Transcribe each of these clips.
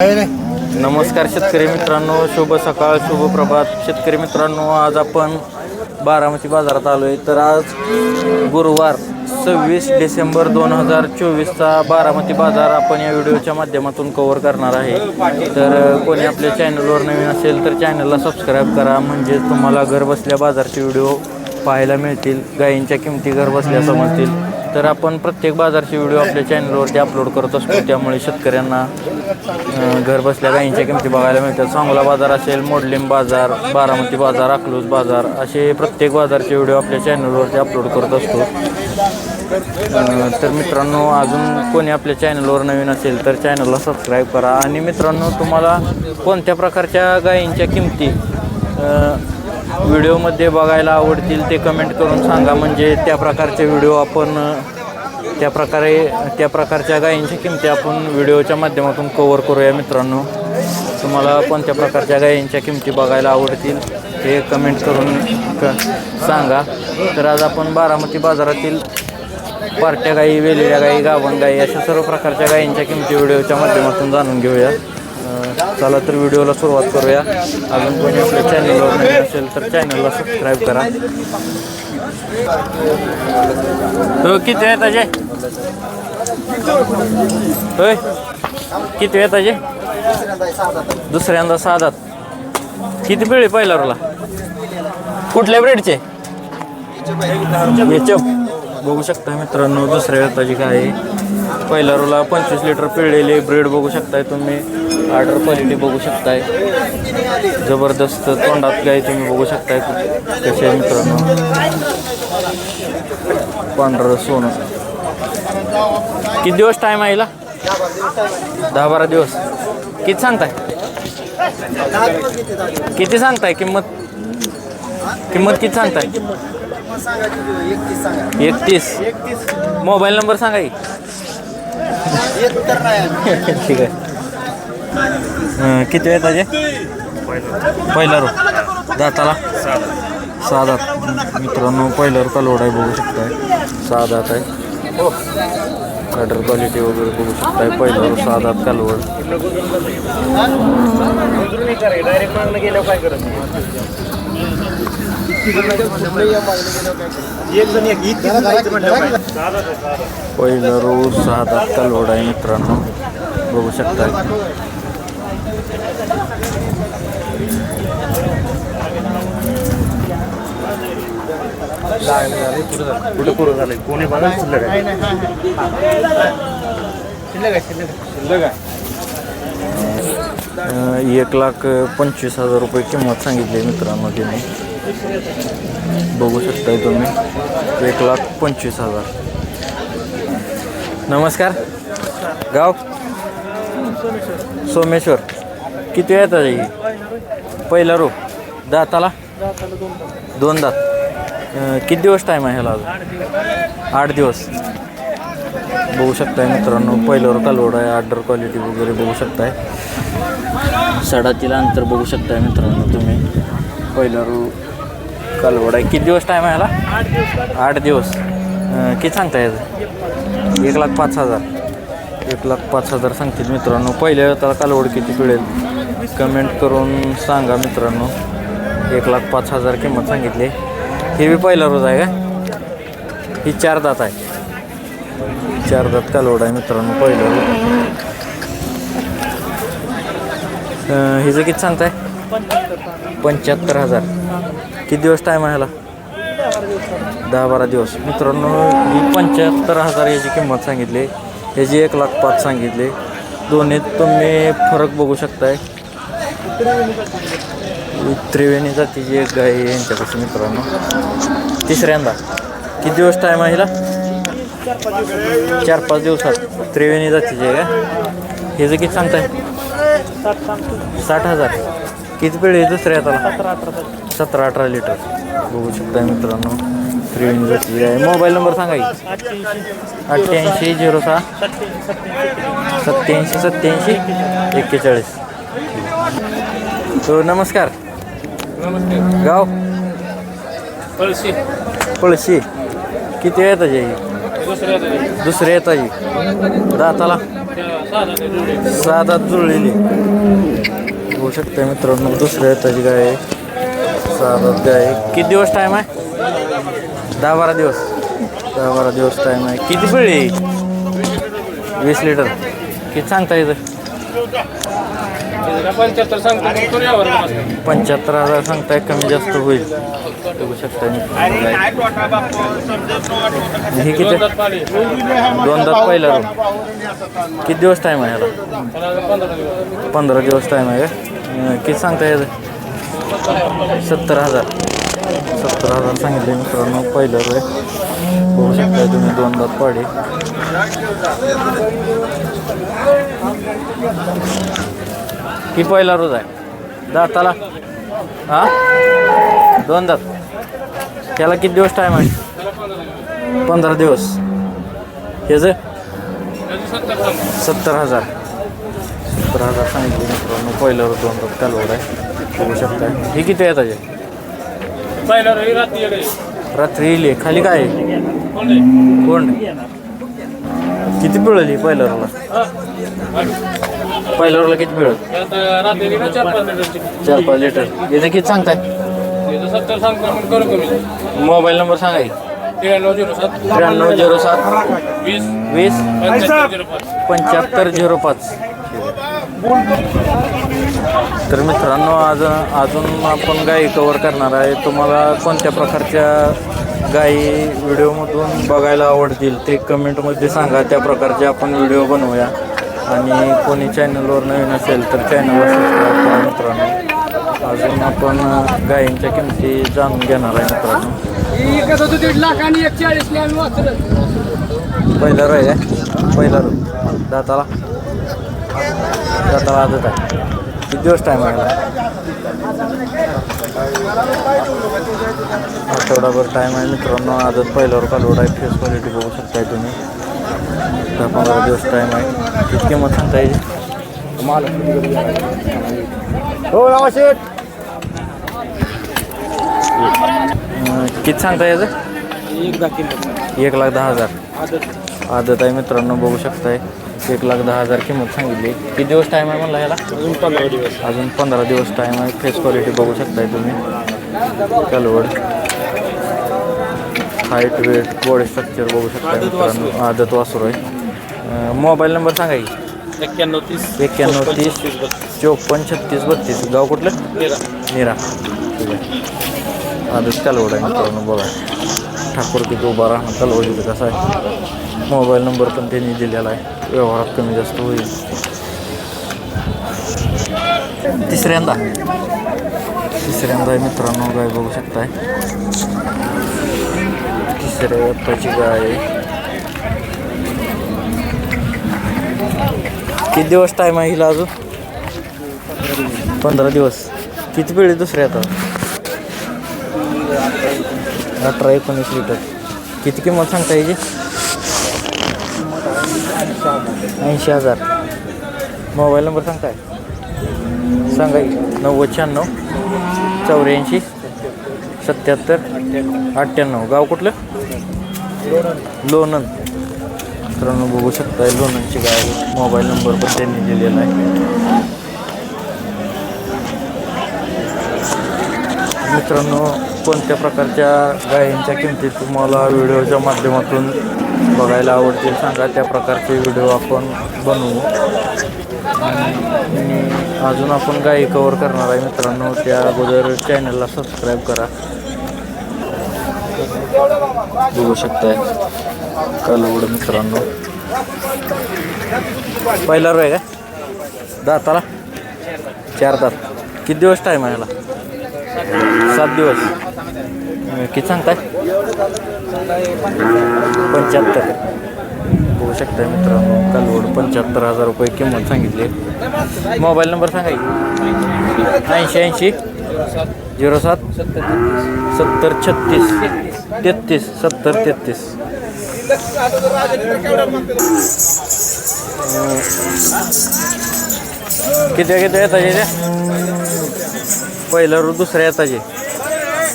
नमस्कार शेतकरी मित्रांनो शुभ सकाळ शुभ प्रभात. शेतकरी मित्रांनो आज आपण बारामती बाजारात आलो आहे तर आज गुरुवार सव्वीस डिसेंबर दोन हजार चोवीसचा बारामती बाजार आपण या व्हिडिओच्या माध्यमातून कव्हर करणार आहे. तर कोणी आपल्या चॅनलवर नवीन असेल तर चॅनलला सबस्क्राईब करा. म्हणजे तुम्हाला घरबसल्या बाजारचे व्हिडिओ पाहायला मिळतील. गायींच्या किमती घरबसल्या समजतील. तर आपण प्रत्येक बाजारचे व्हिडिओ आपल्या चॅनलवरती अपलोड करत असतो. त्यामुळे शेतकऱ्यांना घरबसल्या घर बसल्या गायींच्या किमती बघायला मिळतात. सांगोला बाजार असेल मोडलिम बाजार बारामती बाजार अकलूज बाजार असे प्रत्येक बाजारचे व्हिडिओ आपल्या चॅनलवरती अपलोड करत असतो. तर मित्रांनो अजून कोणी आपल्या चॅनलवर नवीन असेल तर चॅनलला सबस्क्राईब करा. आणि मित्रांनो तुम्हाला कोणत्या प्रकारच्या गायींच्या किमती व्हिडिओमध्ये बघायला आवडतील ते कमेंट करून सांगा. म्हणजे त्या प्रकारचे व्हिडिओ आपण त्या प्रकारे त्या प्रकारच्या गायींच्या किमती आपण व्हिडिओच्या माध्यमातून कवर करूया मित्रांनो. तुम्हाला कोणत्या प्रकारच्या गायींच्या किमती बघायला आवडतील ते कमेंट करून क सांगा. तर आज आपण बारामती बाजारातील पार्ट्या गाई वेलेल्या गाई गावण गाई अशा सर्व प्रकारच्या गायींच्या किमती व्हिडिओच्या माध्यमातून जाणून घेऊया. चला तर व्हिडिओला सुरुवात करूया. अजून कोणी आपल्या चॅनलवर नाही असेल तर चॅनलला सबस्क्राईब करा. हो किती आहे ताजे? होय किती आहे ताजे? दुसऱ्यांदा साधात. किती पिळे पहिला रोला? कुठल्या ब्रेडचे याच्या बघू शकता मित्रांनो दुसऱ्या वेताची काय आहे पहिला रोला पंचवीस लिटर पिळलेले ब्रेड बघू शकताय तुम्ही. ऑर्डर क्वालिटी बघू शकताय. जबरदस्त तोंडात गाय तुम्ही बघू शकताय. कसे मित्रांनो? पांढरं सोनं. किती दिवस टाईम आहे दहा बारा दिवस. किती सांगताय? किती सांगताय? किंमत? किंमत किती सांगताय? एकतीस मोबाईल नंबर सांगा की. ठीक आहे. किती वेळ ताजे पहिला रो. दाताला? सहा दात मित्रांनो पहिला रो कालवड आहे बघू शकताय. सहा दात आहे. ऑर्डर क्वालिटी वगैरे बघू शकताय. पहिला रो सहा दात कालवड. पहिला रो सहा दात कालवड आहे मित्रांनो. बघू शकताय कुठे झालंय? कोणी बघा शिल्लक आहे. अं, एक लाख पंचवीस हजार रुपये किंमत सांगितली मित्रांनो तिने. बघू शकताय तुम्ही. एक लाख पंचवीस हजार. नमस्कार. गाव? सोमेश्वर. किती वेळ येतात ही? पहिला रो दाताला? दोन दात किती दिवस टाईम आहे ह्याला अजून? आठ दिवस. बघू शकताय मित्रांनो पहिल्यावर कालवड आहे ऑर्डर क्वालिटी वगैरे बघू शकताय. सडातील अंतर बघू शकताय मित्रांनो तुम्ही. पहिल्यावर कालवड आहे. किती दिवस टाईम आहे ह्याला? आठ दिवस. किती सांगताय याचं? एक लाख पाच हजार. एक लाख पाच हजार सांगतील मित्रांनो. पहिल्या त्याला कालवड किती पिळेल? कमेंट करून सांगा मित्रांनो. एक लाख पाच हजार किंमत सांगितली. हे बी पहिला रोज आहे का? ही चार दात आहे. चार दात कालवड आहे मित्रांनो पहिला रोज. हिचं किती सांगताय? पंच्याहत्तर हजार. किती दिवस टाईम आहे ह्याला? दहा बारा दिवस. मित्रांनो ही पंच्याहत्तर हजार याची किंमत सांगितली. याची एक लाख पाच सांगितली. दोन्हीत तुम्ही फरक बघू शकताय. त्रिवेणी जातीची एक गाय यांच्यापासून मित्रांनो. तिसऱ्यांदा. किती दिवस टाईम आहे हिला चार पाच दिवसात. त्रिवेणी जातीची आहे का? हे जे किती सांगताय? साठ हजार. किती पिढी आहे दुसऱ्या हाताला? सतरा अठरा लिटर. बघू शकताय मित्रांनो त्रिवेणी जातीची आहे. मोबाईल नंबर सांगा की. अठ्ठ्याऐंशी झिरो सहा. सत्याऐंशी सत्याऐंशी एक्केचाळीस. तो नमस्कार. गाव? पळशी. पळशी. किती वेळ दुसऱ्या दुसरे येतात ही दाताला? सात जुळलेली होऊ शकते मित्रांनो. दुसऱ्या त्याची गाय. आहे सात गाय. आहे. किती दिवस टाईम आहे? दहा बारा दिवस. दहा बारा दिवस टाईम आहे. किती पिळी? वीस लिटर किती सांगता येतं? पंच्याहत्तर सांगतो हजार सांगताय कमी जास्त होईल. बघू शकता. हे किती? दोन दात पहिला. किती दिवस टाईम आहे ह्याला पंधरा दिवस. टाईम आहे किती सांगता येतं सत्तर हजार. सत्तर हजार सांगितले मित्रांनो पहिलं रे बघू शकता तुम्ही दोन दात पाडी ही पहिला रोज आहे. दाताला. हा? दोन दात. त्याला किती दिवस टाईम आहे? पंधरा दिवस. ह्याचं सत्तर हजार. सत्तर हजार सांगितले मित्रांनो. पहिल्यावर दोन दात कालवड आहे. बघू शकता हे किती आहे त्याचे पहिला रात्री येईल खाली काय? कोण किती पिळली पहिल्यावरला हा? पहिल्यावरला किती ना चार पाच लिटर याचं किती सांगताय. मोबाईल नंबर सांगा की. त्र्याण्णव झिरो सात. वीस. वीस. पंच्याहत्तर झिरो पाच. पंच्याहत्तर झिरो पाच. तर मित्रांनो आज अजून आपण गायी कवर करणार आहे. तुम्हाला कोणत्या प्रकारच्या गायी व्हिडिओमधून बघायला आवडतील ते कमेंटमध्ये सांगा. त्या प्रकारचे आपण व्हिडिओ बनवूया. आणि कोणी चॅनलवर नवीन असेल तर चॅनलवर सबस्क्राईब करा मित्रांनो. अजून आपण गायींच्या किमती जाणून घेणार आहे मित्रांनो. दीड लाख आणि पहिला रोय आहे. पहिला रो दाताला. दाताला आजच आहे. किती दिवस टाईम आहे आठवडाभर टाईम आहे मित्रांनो. आजच पहिल्यावर कालवड आहे. फेस क्वालिटी बघू शकताय तुम्ही. दहा पंधरा दिवस टाईम आहे. किती किंमत सांगता येईल. हो अं, किती सांगता याचं एक दहा एक लाख दहा हजार. आदत आहे मित्रांनो बघू शकताय. एक लाख दहा हजार किंमत सांगितली. किती दिवस टाईम आहे म्हणला ह्याला अजून पंधरा दिवस अजून पंधरा दिवस टाईम आहे. फेस क्वालिटी बघू शकताय तुम्ही. कलवड. हाईट वेट बॉडी स्ट्रक्चर बघू शकताय मित्रांनो. आदत वासरू आहे. मोबाईल नंबर सांगा की. एक्क्याण्णव तीस एक्क्याण्णव तीस चोपन्न छत्तीस बत्तीस. गाव कुठलं? निरा. ठीक आहे. आदत कालवड आहे मित्रांनो बघा. ठाकूर किती उभा राहणं कालवड इथं कसा आहे? मोबाईल नंबर पण त्यांनी दिलेला आहे. व्यवहारात कमी जास्त होईल. तिसऱ्यांदा. तिसऱ्यांदा आहे मित्रांनो गाय बघू शकताय. तिसऱ्या गाय आहे किती दिवस टाईम आहे हिला अजून? पंधरा दिवस. किती पिढी दुसऱ्या आता? अठरा एकोणीस लिटर. किती किंमत सांगता याची ऐंशी हजार. मोबाईल नंबर सांगताय? सांगा नव्वद शहाण्णव चौऱ्याऐंशी सत्याहत्तर अठ्ठ्याण्णव. गाव कुठलं? लोणंद. मित्रांनो बघू शकताय लोणांची गाय मोबाईल नंबर पण त्यांनी दिलेला आहे. मित्रांनो कोणत्या प्रकारच्या गायींच्या किमती तुम्हाला व्हिडिओच्या माध्यमातून बघायला आवडतील सांगा. त्या प्रकारचे व्हिडिओ आपण बनवू. आणि अजून आपण गायी कवर करणार आहे मित्रांनो त्या अगोदर चॅनलला सबस्क्राईब करा. बघू शकताय. कालवड मित्रांनो. पहिला रो आहे का? दाताला? चार दात. किती दिवस टाईम आहे ह्याला सात दिवस. किती सांगताय? पंच्याहत्तर. बघू शकताय मित्रांनो कालवड पंच्याहत्तर हजार रुपये किंमत सांगितली. मोबाईल नंबर सांगा ऐंशी ऐंशी. झिरो सात. सत्तर छत्तीस. तेहतीस सत्तर तेहतीस. किती किती येतात त्या पहिलं रू दुसऱ्या येताचे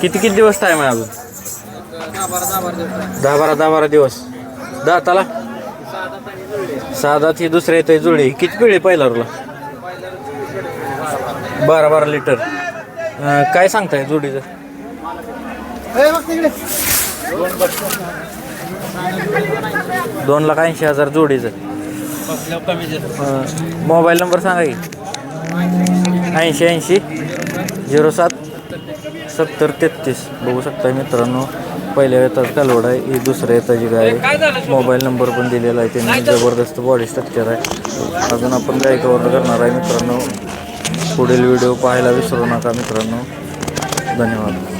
किती किती दिवस टाईम आहे अजून? दहा बारा दहा बारा दिवस. दाताला साधा ही दुसऱ्या येते जुळी. किती पिळी पहिला रुला? बारा बारा लिटर. काय सांगताय जुडीचं दोन लाख ऐंशी हजार जोडीचं. अं, मोबाईल नंबर सांगा की. ऐंशी ऐंशी. झिरो सात. सत्तर तेहतीस. बघू शकता मित्रांनो पहिल्या येतात कालवड आहे ही दुसऱ्या येताची गाय आहे मोबाईल नंबर पण दिलेला आहे त्यांनी. जबरदस्त बॉडी स्ट्रक्चर आहे. अजून आपण गाय कवर करणार आहे मित्रांनो. पुढील व्हिडिओ पाहायला विसरू नका मित्रांनो. धन्यवाद.